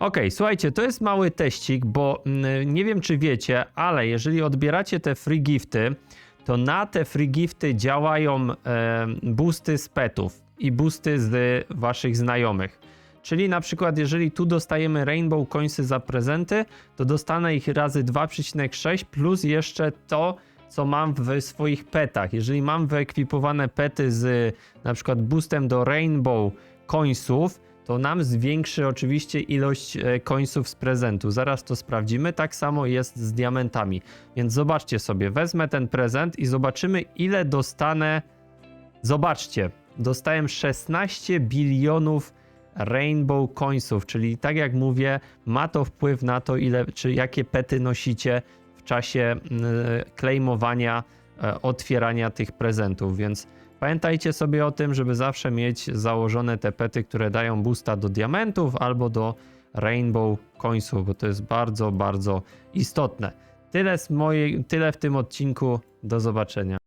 Okej, słuchajcie, to jest mały teścik, bo mm, nie wiem czy wiecie, ale jeżeli odbieracie te free gifty, to na te free gifty działają e, boosty z petów i boosty z waszych znajomych. Czyli na przykład jeżeli tu dostajemy Rainbow Coinsy za prezenty, to dostanę ich razy 2,6 plus jeszcze to, co mam w swoich petach. Jeżeli mam wyekwipowane pety z na przykład boostem do Rainbow Coinsów, to nam zwiększy oczywiście ilość e, coinsów z prezentu. Zaraz to sprawdzimy. Tak samo jest z diamentami. Więc zobaczcie sobie, wezmę ten prezent i zobaczymy ile dostanę. Zobaczcie, dostałem 16 bilionów Rainbow Coinsów, czyli tak jak mówię, ma to wpływ na to, ile, czy jakie pety nosicie w czasie mm, e, otwierania tych prezentów, więc pamiętajcie sobie o tym, żeby zawsze mieć założone te pety, które dają boosta do diamentów albo do Rainbow Coinsów, bo to jest bardzo, bardzo istotne. Tyle, z mojej, tyle w tym odcinku. Do zobaczenia.